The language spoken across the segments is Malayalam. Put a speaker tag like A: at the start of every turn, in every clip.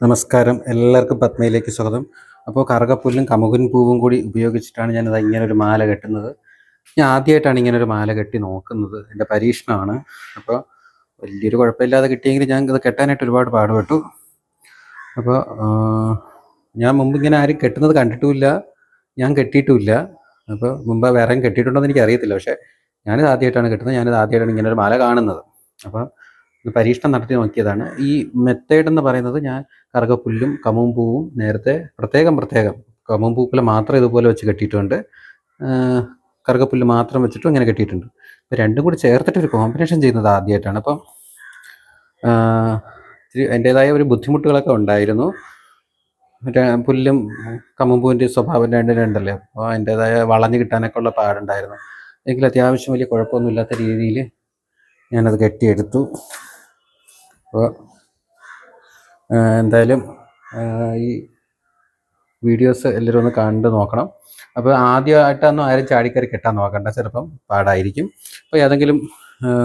A: നമസ്കാരം. എല്ലാവർക്കും പത്മയിലേക്ക് സ്വാഗതം. അപ്പോൾ കറുകപ്പുല്ലും കമുകൻ പൂവും കൂടി ഉപയോഗിച്ചിട്ടാണ് ഞാനത് ഇങ്ങനെ ഒരു മാല കെട്ടുന്നത്. ഞാൻ ആദ്യമായിട്ടാണ് ഇങ്ങനെ ഒരു മാല കെട്ടി നോക്കുന്നത്. എന്റെ പരീക്ഷണമാണ്. അപ്പോൾ വലിയൊരു കുഴപ്പമില്ലാതെ കിട്ടിയെങ്കിൽ ഞാൻ ഇത് കെട്ടാനായിട്ട് ഒരുപാട് പാടുപെട്ടു. അപ്പോൾ ഞാൻ മുമ്പ് ഇങ്ങനെ ആരും കെട്ടുന്നത് കണ്ടിട്ടുമില്ല. ഞാൻ കെട്ടിയിട്ടുമില്ല. അപ്പോൾ മുമ്പ് വേറെ കെട്ടിയിട്ടുണ്ടോ എന്ന് എനിക്ക് അറിയത്തില്ല പക്ഷേ ഞാനിത് ആദ്യമായിട്ടാണ് കെട്ടുന്നത്. ഞാനിത് ആദ്യമായിട്ടാണ് ഇങ്ങനെ ഒരു മാല കാണുന്നത്. അപ്പോൾ പരീക്ഷണം നടത്തി നോക്കിയതാണ്. ഈ മെത്തേഡ് എന്ന് പറയുന്നത് ഞാൻ കറുകപ്പുല്ലും കമും പൂവും നേരത്തെ പ്രത്യേകം പ്രത്യേകം. കമും പൂക്കളെ മാത്രം ഇതുപോലെ വെച്ച് കെട്ടിയിട്ടുണ്ട്. കറുകപ്പുല്ല് മാത്രം വെച്ചിട്ടും ഇങ്ങനെ കെട്ടിയിട്ടുണ്ട്. ഇപ്പം രണ്ടും കൂടി ചേർത്തിട്ട് ഒരു കോമ്പിനേഷൻ ചെയ്യുന്നത് ആദ്യമായിട്ടാണ് അപ്പം ഇച്ചിരി അതിന്റേതായ ഒരു ബുദ്ധിമുട്ടുകളൊക്കെ ഉണ്ടായിരുന്നു. പുല്ലും കമ്മുമ്പൂവിന്റെ സ്വഭാവം രണ്ടും രണ്ടല്ലേ? അപ്പോൾ അതിന്റേതായ വളഞ്ഞു കിട്ടാനൊക്കെ ഉള്ള പാടുണ്ടായിരുന്നു. എങ്കിൽ അത്യാവശ്യം വലിയ കുഴപ്പമൊന്നുമില്ലാത്ത രീതിയിൽ ഞാനത് കെട്ടിയെടുത്തു. അപ്പോൾ എന്തായാലും ഈ വീഡിയോസ് എല്ലാവരും ഒന്ന് കണ്ടു നോക്കണം. അപ്പോൾ ആദ്യമായിട്ടൊന്നും ആരും ചാടിക്കറി കെട്ടാൻ നോക്കണ്ട. ചിലപ്പം പാടായിരിക്കും. അപ്പോൾ ഏതെങ്കിലും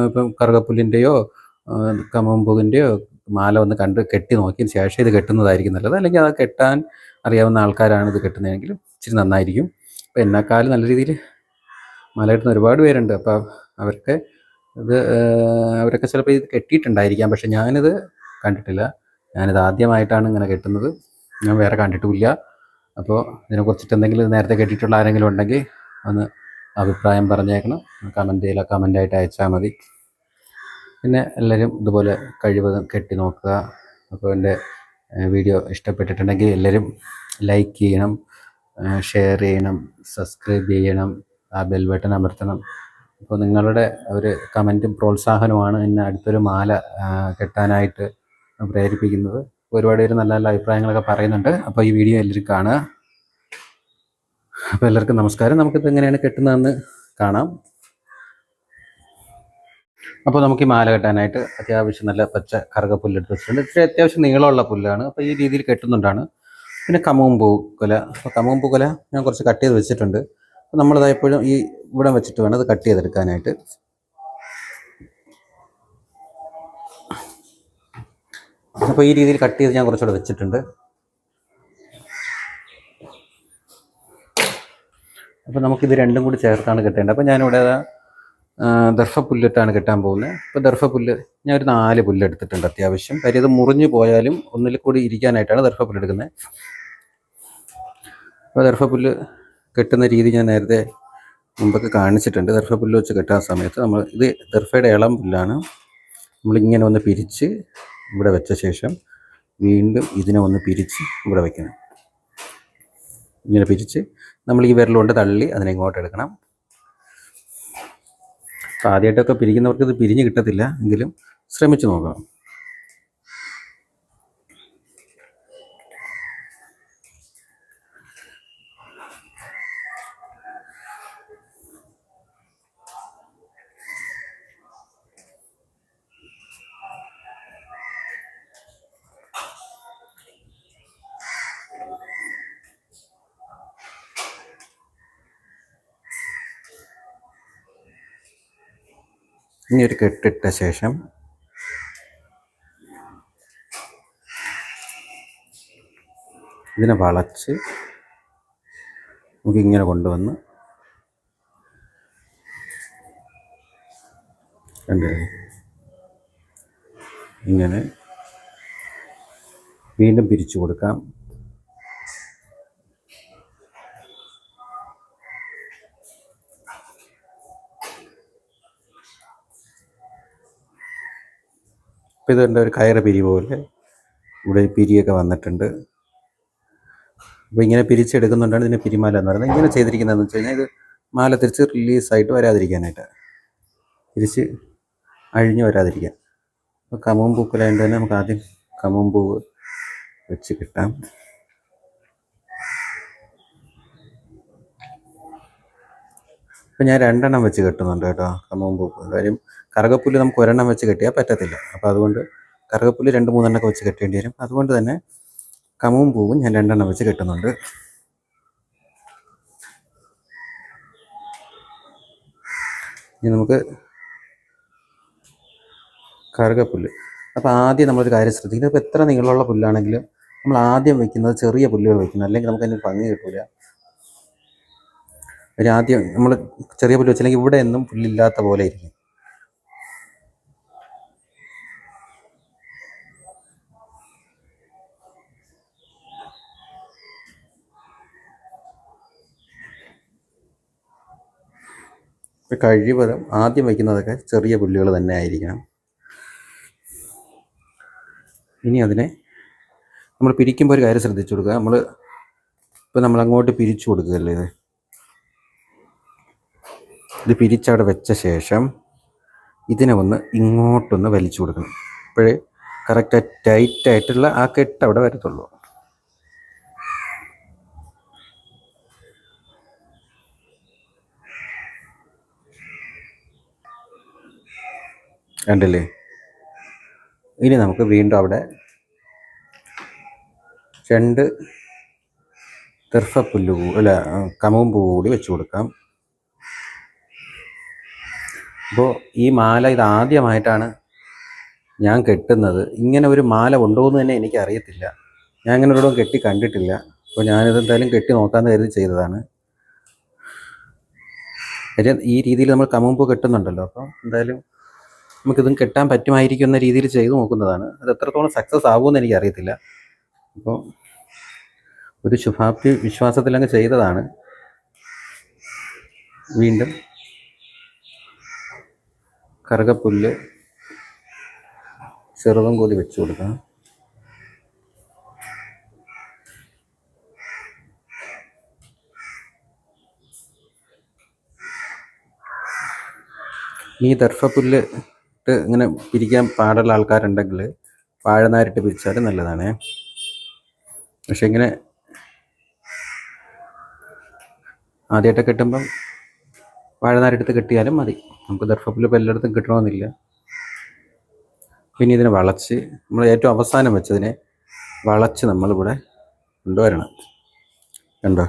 A: ഇപ്പം കറുകപ്പുല്ലിന്റെയോ കമമ്പുകിന്റെയോ മാല ഒന്ന് കണ്ട് കെട്ടി നോക്കിയതിന് ശേഷം ഇത് കെട്ടുന്നതായിരിക്കും നല്ലത്. അല്ലെങ്കിൽ അത് കെട്ടാൻ അറിയാവുന്ന ആൾക്കാരാണ് ഇത് കെട്ടുന്നതെങ്കിൽ ഇച്ചിരി നന്നായിരിക്കും. അപ്പോൾ എന്നെക്കാളും നല്ല രീതിയിൽ മാല കെട്ടുന്ന ഒരുപാട് പേരുണ്ട്. അപ്പോൾ അവർക്ക് ഇത് അവരൊക്കെ ചിലപ്പോൾ ഇത് കെട്ടിയിട്ടുണ്ടായിരിക്കാം. പക്ഷെ ഞാനിത് കണ്ടിട്ടില്ല. ഞാനിത് ആദ്യമായിട്ടാണ് ഇങ്ങനെ കെട്ടുന്നത്. ഞാൻ വേറെ കണ്ടിട്ടുമില്ല. അപ്പോൾ ഇതിനെക്കുറിച്ചിട്ട് എന്തെങ്കിലും നേരത്തെ കെട്ടിയിട്ടുള്ള ആരെങ്കിലും ഉണ്ടെങ്കിൽ ഒന്ന് അഭിപ്രായം പറഞ്ഞേക്കണം. കമന്റ് ചെയ്യില്ല കമന്റായിട്ട് അയച്ചാൽ മതി. പിന്നെ എല്ലാവരും ഇതുപോലെ കഴിവ് കെട്ടി നോക്കുക. അപ്പോൾ എന്റെ വീഡിയോ ഇഷ്ടപ്പെട്ടിട്ടുണ്ടെങ്കിൽ എല്ലാവരും ലൈക്ക് ചെയ്യണം ഷെയർ ചെയ്യണം സബ്സ്ക്രൈബ് ചെയ്യണം ആ ബെൽ ബട്ടൺ അമർത്തണം. അപ്പോൾ നിങ്ങളുടെ ഒരു കമന്റും പ്രോത്സാഹനമാണ് എന്നെ അടുത്തൊരു മാല കെട്ടാനായിട്ട് പ്രേരിപ്പിക്കുന്നത് ഒരുപാട് പേര് നല്ല നല്ല അഭിപ്രായങ്ങളൊക്കെ പറയുന്നുണ്ട്. അപ്പോൾ ഈ വീഡിയോ എല്ലാവരും കാണുക. അപ്പോൾ എല്ലാവർക്കും നമസ്കാരം. നമുക്കിത് എങ്ങനെയാണ് കെട്ടുന്നതെന്ന് കാണാം. അപ്പോൾ നമുക്ക് ഈ മാല കെട്ടാനായിട്ട് അത്യാവശ്യം നല്ല പച്ച കറുക പുല്ലെടുത്ത് വെച്ചിട്ടുണ്ട്. ഇത്തിരി അത്യാവശ്യം നീളമുള്ള പുല്ലാണ്. അപ്പോൾ ഈ രീതിയിൽ കെട്ടുന്നുണ്ടാണ്. പിന്നെ കമവും പൂക്കുല അപ്പോൾ കമവും പൂക്കുല ഞാൻ കുറച്ച് കട്ട് ചെയ്ത് വെച്ചിട്ടുണ്ട്. അപ്പോൾ നമ്മളിത് എപ്പോഴും ഈ ഇവിടെ വെച്ചിട്ട് വേണം അത് കട്ട് ചെയ്തെടുക്കാനായിട്ട്. അപ്പോൾ ഈ രീതിയിൽ കട്ട് ചെയ്ത് ഞാൻ കുറച്ചുകൂടെ വെച്ചിട്ടുണ്ട്. അപ്പോൾ നമുക്കിത് രണ്ടും കൂടി ചേർത്താണ് കെട്ടേണ്ടത്. അപ്പോൾ ഞാനിവിടെ ദർഫ പുല്ലിട്ടാണ് കെട്ടാൻ പോകുന്നത്. അപ്പോൾ ദർഫ പുല്ല് ഞാൻ ഒരു നാല് പുല്ല് എടുത്തിട്ടുണ്ട് അത്യാവശ്യം. കാര്യം ഇത് മുറിഞ്ഞു പോയാലും ഒന്നിൽ കൂടി ഇരിക്കാനായിട്ടാണ് പുല്ല് എടുക്കുന്നത്. അപ്പോൾ ദർഫ പുല്ല് കെട്ടുന്ന രീതി ഞാൻ നേരത്തെ മുമ്പൊക്കെ കാണിച്ചിട്ടുണ്ട്. ദർഭപ്പുല്ല് വെച്ച് കെട്ടാൻ സമയത്ത് നമ്മൾ ഇത് ദർഫയുടെ ഇളം പുല്ലാണ്. നമ്മളിങ്ങനെ ഒന്ന് പിരിച്ച് ഇവിടെ വെച്ച ശേഷം വീണ്ടും ഇതിനെ ഒന്ന് പിരിച്ച് ഇവിടെ വയ്ക്കണം ഇങ്ങനെ പിരിച്ച് നമ്മൾ ഈ വിരലുകൊണ്ട് തള്ളി അതിനെ ഇങ്ങോട്ട് എടുക്കണം. അപ്പോൾ ആദ്യമായിട്ടൊക്കെ പിരിക്കുന്നവർക്ക് ഇത് പിരിഞ്ഞ് കിട്ടത്തില്ല. എങ്കിലും ശ്രമിച്ചു നോക്കണം. ഇനി ഒരു കെട്ടിട്ട ശേഷം ഇതിനെ വളച്ച് നമുക്ക് ഇങ്ങനെ കൊണ്ടുവന്ന് കണ്ടേ? ഇങ്ങനെ വീണ്ടും പിരിച്ചു കൊടുക്കാം. ഇപ്പം ഇതെന്റെ ഒരു കയറ് പിരി പോലെ ഇവിടെ പിരിയൊക്കെ വന്നിട്ടുണ്ട്. അപ്പോൾ ഇങ്ങനെ പിരിച്ചെടുക്കുന്നുണ്ടാണ് ഇതിന്റെ പിരിമാല എന്ന് പറയുന്നത്. ഇങ്ങനെ ചെയ്തിരിക്കുന്നതെന്ന് വെച്ച് കഴിഞ്ഞാൽ ഇത് മാല തിരിച്ച് റിലീസായിട്ട് വരാതിരിക്കാനായിട്ട്. തിരിച്ച് അഴിഞ്ഞു വരാതിരിക്കാൻ. അപ്പോൾ കമവും പൂക്കലായതുകൊണ്ട് തന്നെ നമുക്ക് ആദ്യം കമവും പൂവ് വെച്ച് കിട്ടാം. ഇപ്പം ഞാൻ രണ്ടെണ്ണം വെച്ച് കെട്ടുന്നുണ്ട് കേട്ടോ കമവും പൂവ് കാര്യം. കറുകപ്പുല്ല് നമുക്ക് ഒരെണ്ണം വെച്ച് കെട്ടിയാൽ പറ്റത്തില്ല. അപ്പോൾ അതുകൊണ്ട് കറുകപ്പുല്ല് രണ്ട് മൂന്നെണ്ണമൊക്കെ വെച്ച് കെട്ടേണ്ടി വരും. അതുകൊണ്ട് തന്നെ കമും പൂവും ഞാൻ രണ്ടെണ്ണം വെച്ച് കെട്ടുന്നുണ്ട്. ഇനി നമുക്ക് കറുകപ്പുല്ല്. അപ്പോൾ ആദ്യം നമ്മളൊരു കാര്യം ശ്രദ്ധിക്കുന്നത് ഇപ്പോൾ എത്ര നീളമുള്ള പുല്ലാണെങ്കിലും നമ്മൾ ആദ്യം വെക്കുന്നത് ചെറിയ പുല്ലുകൾ വെക്കുന്നത്. അല്ലെങ്കിൽ നമുക്ക് അതിന് ഭംഗി കിട്ടൂല. ഒരു ആദ്യം നമ്മൾ ചെറിയ പുല്ല് വെച്ചില്ലെങ്കിൽ ഇവിടെ എന്നും പുല്ലില്ലാത്ത പോലെ ഇരിക്കും. കഴിവതും ആദ്യം വയ്ക്കുന്നതൊക്കെ ചെറിയ പുല്ലുകൾ തന്നെ ആയിരിക്കണം. ഇനി അതിനെ നമ്മൾ പിരിക്കുമ്പോൾ ഒരു കാര്യം ശ്രദ്ധിച്ചു കൊടുക്കുക. നമ്മൾ ഇപ്പം നമ്മൾ അങ്ങോട്ട് പിരിച്ചു കൊടുക്കുകയല്ലേ ഇത്? ഇത് പിരിച്ചവിടെ വെച്ച ശേഷം ഇതിനെ ഒന്ന് ഇങ്ങോട്ടൊന്ന് വലിച്ചു കൊടുക്കണം. അപ്പോഴേ കറക്റ്റ് ടൈറ്റായിട്ടുള്ള ആ കെട്ട് അവിടെ വരത്തുള്ളൂ. കണ്ടില്ലേ? ഇനി നമുക്ക് വീണ്ടും അവിടെ രണ്ട് തെർഫപ്പുല്ല് അല്ല കമവും പൂ കൂടി വെച്ച് കൊടുക്കാം. അപ്പോൾ ഈ മാല ഇത് ആദ്യമായിട്ടാണ് ഞാൻ കെട്ടുന്നത്. ഇങ്ങനെ ഒരു മാല ഉണ്ടോ എന്ന് തന്നെ എനിക്കറിയത്തില്ല. ഞാൻ ഇങ്ങനെ ഒരിടവും കെട്ടി കണ്ടിട്ടില്ല. അപ്പോൾ ഞാനിത് എന്തായാലും കെട്ടി നോക്കാമെന്ന് കരുതി ചെയ്തതാണ്. ഈ രീതിയിൽ നമ്മൾ കമുമ്പ് കെട്ടുന്നുണ്ടല്ലോ. അപ്പോൾ എന്തായാലും നമുക്കിതും കിട്ടാൻ പറ്റുമായിരിക്കും എന്ന രീതിയിൽ ചെയ്തു നോക്കുന്നതാണ്. അത് എത്രത്തോളം സക്സസ് ആകുമെന്ന് എനിക്കറിയത്തില്ല. അപ്പോൾ ഒരു ശുഭാപ്തി വിശ്വാസത്തിൽ അങ്ങ് ചെയ്തതാണ്. വീണ്ടും കറുകപ്പുല്ല് ചെറുതും കൂടി വെച്ചു കൊടുക്കാം. ഈ ദർഭപ്പുല്ല് ഇട്ട് ഇങ്ങനെ പിരിക്കാൻ പാടുള്ള ആൾക്കാരുണ്ടെങ്കിൽ വാഴനാരിട്ട് പിരിച്ചാൽ നല്ലതാണ്. പക്ഷെ ഇങ്ങനെ ആദ്യമായിട്ട് കിട്ടുമ്പം വാഴനാരെടുത്ത് കിട്ടിയാലും മതി. നമുക്ക് ദർഭപ്പിൽ ഇപ്പോൾ എല്ലായിടത്തും കിട്ടണമെന്നില്ല. പിന്നെ ഇതിനെ വളച്ച് നമ്മൾ ഏറ്റവും അവസാനം വെച്ചതിനെ വളച്ച് നമ്മളിവിടെ കൊണ്ടുവരണം. കണ്ടോ?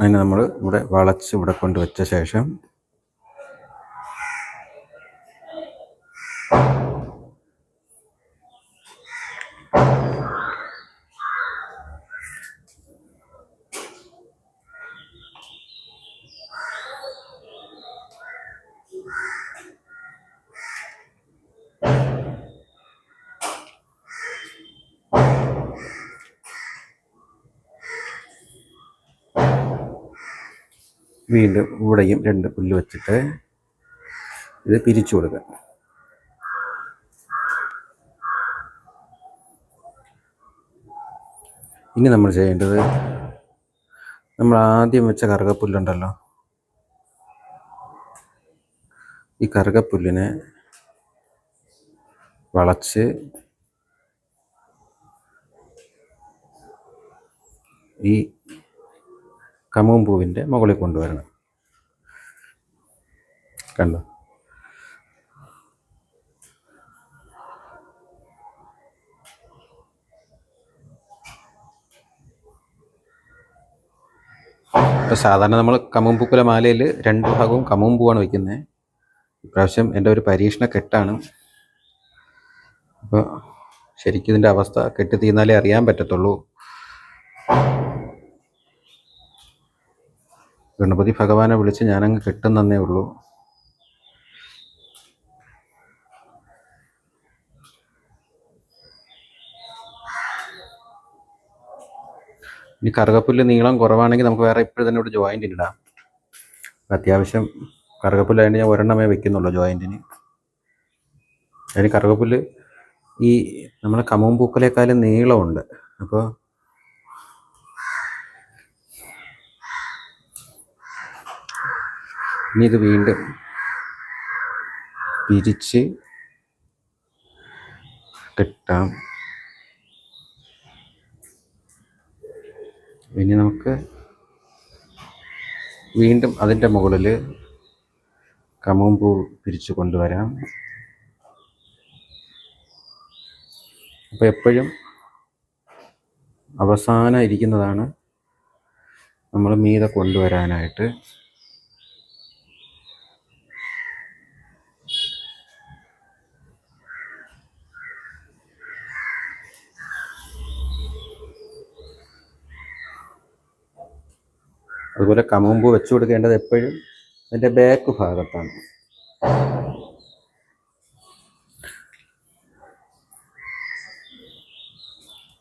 A: അതിനെ നമ്മൾ ഇവിടെ വളച്ച് ഇവിടെ കൊണ്ടുവച്ച ശേഷം വീണ്ടും ഇവിടെയും രണ്ട് പുല്ല് വെച്ചിട്ട് ഇത് പിരിച്ചു കൊടുക്കുക. ഇനി നമ്മൾ ചെയ്യേണ്ടത് നമ്മൾ ആദ്യം വെച്ച കറുകപ്പുല്ലുണ്ടല്ലോ. ഈ കറുകപ്പുല്ലിനെ വളച്ച് ഈ കമും പൂവിന്റെ മുകളിൽ കൊണ്ടുവരണം. കണ്ടോ? ഇപ്പോൾ സാധാരണ നമ്മൾ കമുമ്പൂക്കുല മാലയിൽ രണ്ട് ഭാഗവും കമുമ്പൂവാണ് വയ്ക്കുന്നത് ഇപ്രാവശ്യം എന്റെ ഒരു പരീക്ഷണ കെട്ടാണ്. അപ്പോൾ ശരിക്കും ഇതിന്റെ അവസ്ഥ കെട്ടി തീർന്നാലേ അറിയാൻ പറ്റത്തുള്ളൂ. ഗണപതി ഭഗവാനെ വിളിച്ച് ഞാനങ്ങ് കിട്ടുന്നേ ഉള്ളൂ. ഇനി കറുകപ്പുല്ല് നീളം കുറവാണെങ്കിൽ നമുക്ക് വേറെ ഇപ്പോഴും തന്നെ ഇവിടെ ജോയിന്റ് ഇടാം. അത്യാവശ്യം കറുകപ്പുല്ലായതുകൊണ്ട് ഞാൻ ഒരെണ്ണമേ വെക്കുന്നുള്ളൂ ജോയിന്റിന് അതിന് കറുകപ്പുല്ല് ഈ നമ്മളെ കമുമ്പൂക്കലേക്കാളും നീളമുണ്ട്. അപ്പോൾ ഇനി ഇത് വീണ്ടും പിരിച്ച് കെട്ടാം. ഇനി നമുക്ക് വീണ്ടും അതിന്റെ മുകളിൽ കമുമ്പൂ പിരിച്ചു കൊണ്ടുവരാം. അപ്പോൾ എപ്പോഴും അവസാനം ഇരിക്കുന്നതാണ് നമ്മൾ മീതെ കൊണ്ടുവരാനായിട്ട്. അതുപോലെ കമുമ്പ് വെച്ചു കൊടുക്കേണ്ടത് എപ്പോഴും അതിന്റെ ബാക്ക് ഭാഗത്താണ്.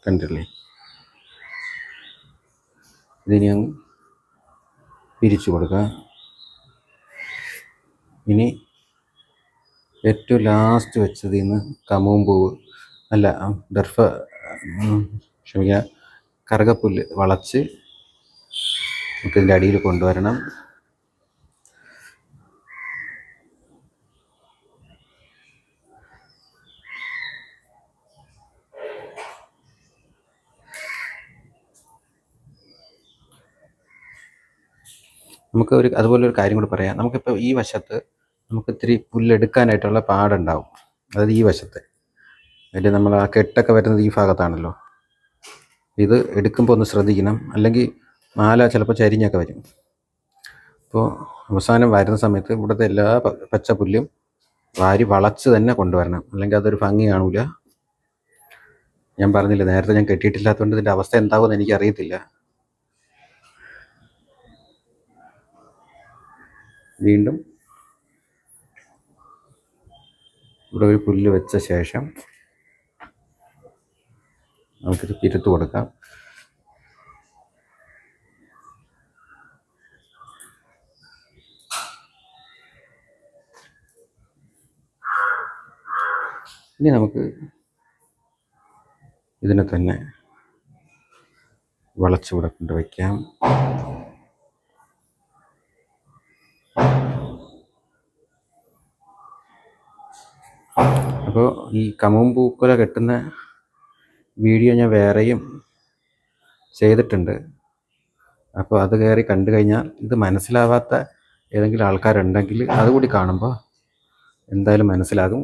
A: കണ്ടില്ലേ? ഇതിനി അങ്ങ് പിരിച്ചു കൊടുക്കുക. ഇനി ഏറ്റവും ലാസ്റ്റ് വെച്ചതിൽ നിന്ന് കമുമ്പൂവ് അല്ല ദർഫ ക്ഷമിക്കുക കറുകപ്പുല്ല് വളച്ച് ഇതിന്റെ അടിയിൽ കൊണ്ടുവരണം. നമുക്ക് ഒരു അതുപോലെ ഒരു കാര്യം കൂടി പറയാം. നമുക്കിപ്പോൾ ഈ വശത്ത് നമുക്ക് ഇത്തിരി പുല്ലെടുക്കാനായിട്ടുള്ള പാടുണ്ടാവും. അതായത് ഈ വശത്ത്. അതിൽ നമ്മൾ ആ കെട്ടൊക്കെ വരുന്നത് ഈ ഭാഗത്താണല്ലോ. ഇത് എടുക്കുമ്പോൾ ഒന്ന് ശ്രദ്ധിക്കണം. അല്ലെങ്കിൽ മാല ചിലപ്പോൾ ചരിഞ്ഞൊക്കെ വരും. അപ്പോൾ അവസാനം വരുന്ന സമയത്ത് ഇവിടുത്തെ എല്ലാ പച്ചപ്പുല്ലും പച്ച പുല്ലും വാരി വളച്ച് തന്നെ കൊണ്ടുവരണം. അല്ലെങ്കിൽ അതൊരു ഭംഗി കാണൂല. ഞാൻ പറഞ്ഞില്ല നേരത്തെ ഞാൻ കെട്ടിയിട്ടില്ലാത്തതുകൊണ്ട് ഇതിന്റെ അവസ്ഥ എന്താകുമെന്ന് എനിക്കറിയത്തില്ല. വീണ്ടും ഇവിടെ ഒരു പുല്ല് വെച്ച ശേഷം നമുക്കിത് പിരുത്ത് കൊടുക്കാം. ഇനി നമുക്ക് ഇതിനെ തന്നെ വളച്ചിവിടെ കൊണ്ടുവയ്ക്കാം. അപ്പോൾ ഈ കമും പൂക്കുല കെട്ടുന്ന വീഡിയോ ഞാൻ വേറെയും ചെയ്തിട്ടുണ്ട്. അപ്പോൾ അത് കയറി കണ്ടു കഴിഞ്ഞാൽ ഇത് മനസ്സിലാവാത്ത ഏതെങ്കിലും ആൾക്കാരുണ്ടെങ്കിൽ അതുകൂടി കാണുമ്പോൾ എന്തായാലും മനസ്സിലാകും.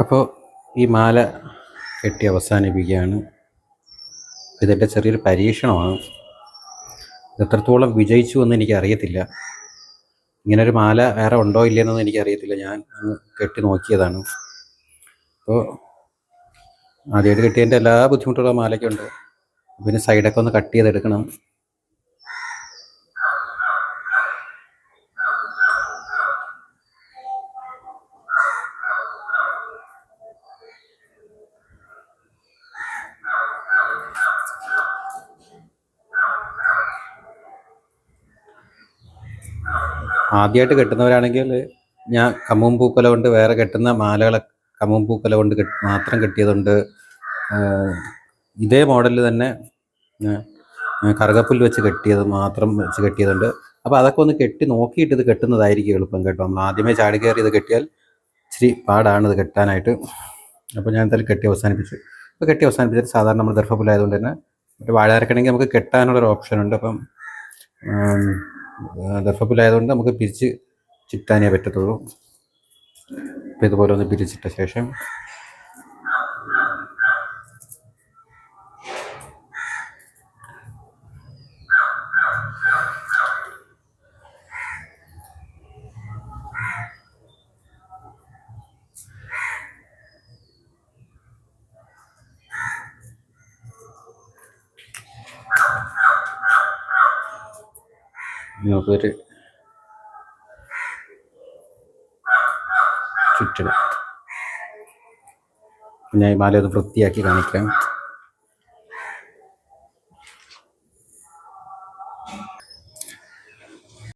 A: അപ്പോൾ ഈ മാല കെട്ടി അവസാനിപ്പിക്കുകയാണ്. ഇതിന്റെ ചെറിയൊരു പരീക്ഷണമാണ്. എത്രത്തോളം വിജയിച്ചു എന്ന് എനിക്ക് അറിയത്തില്ല ഇങ്ങനൊരു മാല വേറെ ഉണ്ടോ ഇല്ലയെന്നൊന്നും എനിക്കറിയത്തില്ല. ഞാൻ കെട്ടി നോക്കിയതാണ്. അപ്പോൾ ആദ്യമായിട്ട് കെട്ടിയതിന്റെ എല്ലാ ബുദ്ധിമുട്ടുള്ള മാലയ്ക്കുണ്ട്. പിന്നെ സൈഡൊക്കെ ഒന്ന് കട്ട് ചെയ്തെടുക്കണം. ആദ്യമായിട്ട് കെട്ടുന്നവരാണെങ്കിൽ ഞാൻ കമ്മും പൂക്കല കൊണ്ട് വേറെ കെട്ടുന്ന മാലകളെ കമ്മും പൂക്കല കൊണ്ട് മാത്രം കെട്ടിയതുണ്ട്. ഇതേ മോഡലിൽ തന്നെ ആഹ് കറുകപ്പുല്ല് വെച്ച് കെട്ടിയത് മാത്രം വെച്ച് കെട്ടിയതുണ്ട്. അപ്പോൾ അതൊക്കെ ഒന്ന് കെട്ടി നോക്കിയിട്ട് ഇത് കെട്ടുന്നതായിരിക്കും എളുപ്പം കേട്ടോ. നമ്മൾ ആദ്യമേ ചാടി കയറി ഇത് കെട്ടിയാൽ ഇച്ചിരി പാടാണ് ഇത് കെട്ടാനായിട്ട്. അപ്പോൾ ഞാൻ എന്തായാലും കെട്ടി അവസാനിപ്പിച്ചു. അപ്പോൾ കെട്ടി അവസാനിപ്പിച്ചിട്ട് സാധാരണ നമ്മൾ ദർഭപ്പുല്ലായതുകൊണ്ട് തന്നെ വാഴ അരക്കണമെങ്കിൽ നമുക്ക് കെട്ടാനുള്ളൊരു ഓപ്ഷൻ ഉണ്ട് അപ്പം ദർഭപ്പുല്ലായതുകൊണ്ട് നമുക്ക് പിരിച്ച് ചിറ്റാനേ പറ്റത്തുള്ളൂ. അപ്പോൾ ഇതുപോലെ ഒന്ന് പിരിച്ചിട്ട ശേഷം നമുക്കൊരു ചുറ്റണം ഞാൻ ഈ മാല വൃത്തിയാക്കി കാണിക്കാം.